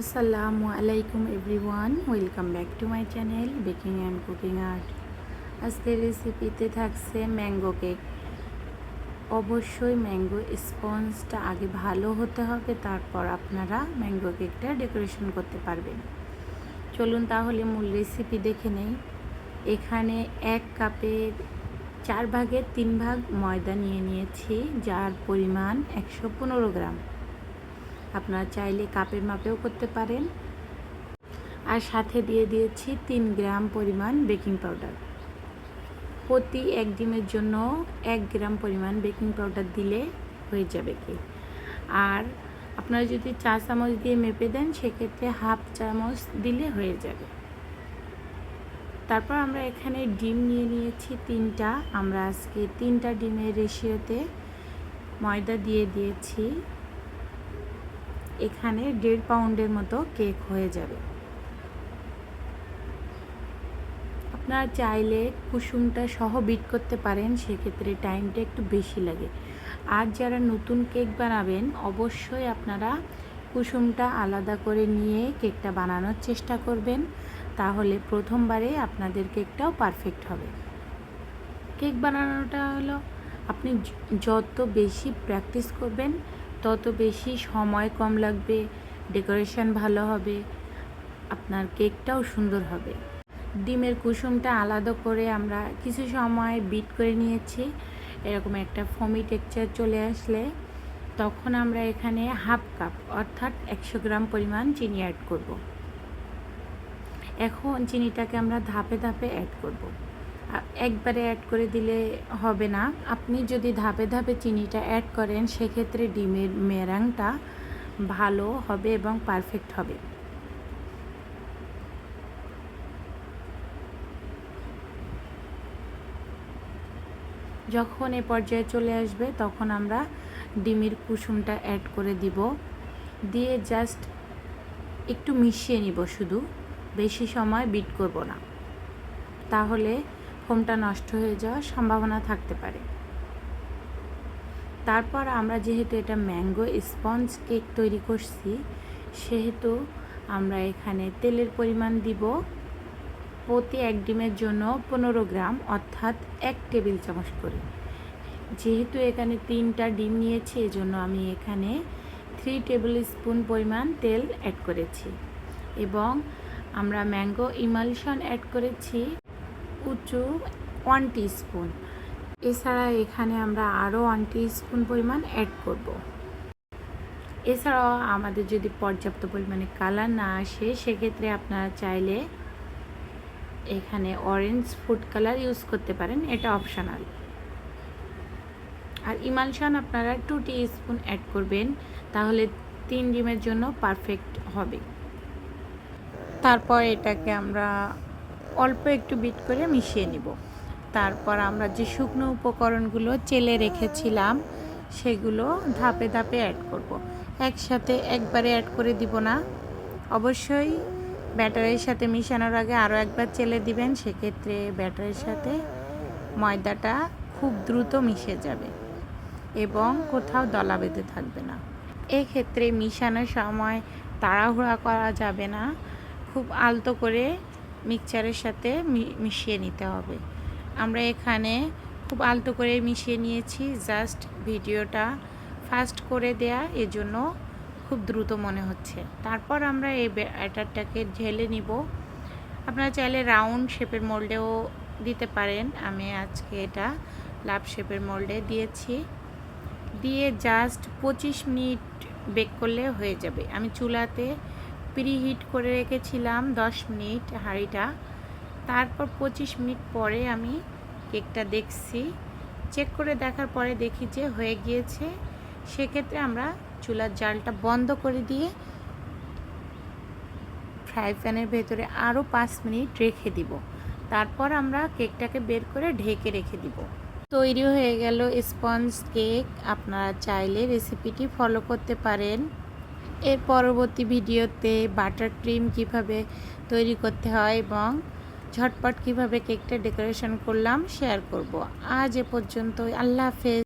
আসসালামু আলাইকুম everyone, welcome back to my channel baking and cooking art. আজকের রেসিপিতে থাকছে ম্যাঙ্গো কেক। অবশ্যই ম্যাঙ্গো স্পঞ্জটা আগে ভালো হতে হবে, তারপর আপনারা ম্যাঙ্গো কেকটা ডেকোরেশন করতে পারবেন। চলুন তাহলে মূল রেসিপি দেখে নেই। এখানে এক কাপের চার ভাগের তিন ভাগ ময়দা নিয়ে নিয়েছি, যার পরিমাণ একশো পনেরো গ্রাম। আপনারা চাইলে কাপের মাপেও করতে পারেন। আর সাথে দিয়ে দিয়েছি তিন গ্রাম পরিমাণ বেকিং পাউডার। প্রতি এক ডিমের জন্য এক গ্রাম পরিমাণ বেকিং পাউডার দিলে হয়ে যাবে কি? আর আপনারা যদি চা চামচ দিয়ে মেপে দেন, সেক্ষেত্রে হাফ চামচ দিলে হয়ে যাবে। তারপর আমরা এখানে ডিম নিয়ে নিয়েছি তিনটা। আমরা আজকে তিনটা ডিমের রেশিওতে ময়দা দিয়ে দিয়েছি। এখানে দেড় পাউন্ডের মতো কেক হয়ে যাবে। আপনারা চাইলে কুসুমটা সহ বিট করতে পারেন, সেক্ষেত্রে টাইমটা একটু বেশি লাগে। আর যারা নতুন কেক বানাবেন, অবশ্যই আপনারা কুসুমটা আলাদা করে নিয়ে কেকটা বানানোর চেষ্টা করবেন, তাহলে প্রথমবারে আপনাদের কেকটাও পারফেক্ট হবে। কেক বানানোটা হলো, আপনি যত বেশি প্র্যাকটিস করবেন তত বেশি সময় কম লাগবে, ডেকোরেশন ভালো হবে, আপনার কেকটাও সুন্দর হবে ডিমের কুসুমটা আলাদা করে আমরা কিছু সময় বিট করে নিয়েছি, এরকম একটা ফমি টেক্সচার চলে আসলে তখন আমরা এখানে হাফ কাপ, অর্থাৎ একশো গ্রাম পরিমাণ চিনি অ্যাড করব। এখন চিনিটাকে আমরা ধাপে ধাপে অ্যাড করব। একবারে অ্যাড করে দিলে হবে না। আপনি যদি ধাপে ধাপে চিনিটা অ্যাড করেন, সেক্ষেত্রে ডিমের মেরাংটা ভালো হবে এবং পারফেক্ট হবে। যখন এ পর্যায়ে চলে আসবে, তখন আমরা ডিমের কুসুমটা অ্যাড করে দিব। দিয়ে জাস্ট একটু মিশিয়ে নিব শুধু। বেশি সময় বিট করব না। তাহলে ফোমটা নষ্ট হয়ে যাওয়ার সম্ভাবনা থাকতে পারে। তারপর আমরা যেহেতু এটা ম্যাঙ্গো স্পঞ্জ কেক তৈরি করছি, সেহেতু আমরা এখানে তেলের পরিমাণ দিব প্রতি এক ডিমের জন্য পনেরো গ্রাম, অর্থাৎ এক টেবিল চামচ করে। যেহেতু এখানে তিনটা ডিম নিয়েছি, এজন্য আমি এখানে থ্রি টেবিল স্পুন পরিমাণ তেল অ্যাড করেছি। এবং আমরা ম্যাঙ্গো ইমালশন অ্যাড করেছি। উঁচু ওয়ান স্পুন এছাড়া এখানে আমরা আরও ওয়ান স্পুন পরিমাণ অ্যাড করব। এছাড়াও আমাদের যদি পর্যাপ্ত পরিমাণে কালার না আসে, সেক্ষেত্রে আপনারা চাইলে এখানে অরেঞ্জ ফুড কালার ইউজ করতে পারেন, এটা অপশনাল আর ইমালশান আপনারা টু স্পুন অ্যাড করবেন, তাহলে তিন ডিমের জন্য পারফেক্ট হবে। তারপর এটাকে আমরা অল্প একটু বিট করে মিশিয়ে নিব। তারপর আমরা যে শুকনো উপকরণগুলো চেলে রেখেছিলাম, সেগুলো ধাপে ধাপে অ্যাড করব। একসাথে একবারে অ্যাড করে দিব না। অবশ্যই ব্যাটারের সাথে মিশানোর আগে আরও একবার চেলে দিবেন, সেক্ষেত্রে ব্যাটারের সাথে ময়দাটা খুব দ্রুত মিশে যাবে এবং কোথাও দলা বেঁধে থাকবে না। এক্ষেত্রে মিশানোর সময় তাড়াহুড়া করা যাবে না। খুব আলতো করে মিক্সচারের সাথে মিশিয়ে নিতে হবে। আমরা এখানে খুব আলতো করে মিশিয়ে নিয়েছি। জাস্ট ভিডিওটা ফাস্ট করে দেয়া এজন্য খুব দ্রুত মনে হচ্ছে। তারপর আমরা এই ব্যাটারটাকে ঢেলে নিব। আপনারা চাইলে রাউন্ড শেপের মোল্ডেও দিতে পারেন। আমি আজকে এটা লাভ শেপের মোল্ডে দিয়েছি। দিয়ে জাস্ট পঁচিশ মিনিট বেক করলে হয়ে যাবে। আমি চুলাতে প্রিহিট করে রেখেছিলাম দশ মিনিট হাঁড়িটা। তারপর পঁচিশ মিনিট পরে আমি কেকটা দেখছি। চেক করে দেখার পরে দেখি যে হয়ে গিয়েছে। সেক্ষেত্রে আমরা চুলার জালটা বন্ধ করে দিয়ে ফ্রাই প্যানের ভেতরে আরও পাঁচ মিনিট রেখে দিব। তারপর আমরা কেকটাকে বের করে ঢেকে রেখে দিব। তৈরি হয়ে গেল স্পঞ্জ কেক। আপনারা চাইলে রেসিপিটি ফলো করতে পারেন। এর পরবর্তী ভিডিওতে বাটার ক্রিম কীভাবে তৈরি করতে হয় এবং ঝটপট কীভাবে কেকটা ডেকোরেশন করলাম শেয়ার করব। আজ এ পর্যন্ত আল্লাহ হাফেজ।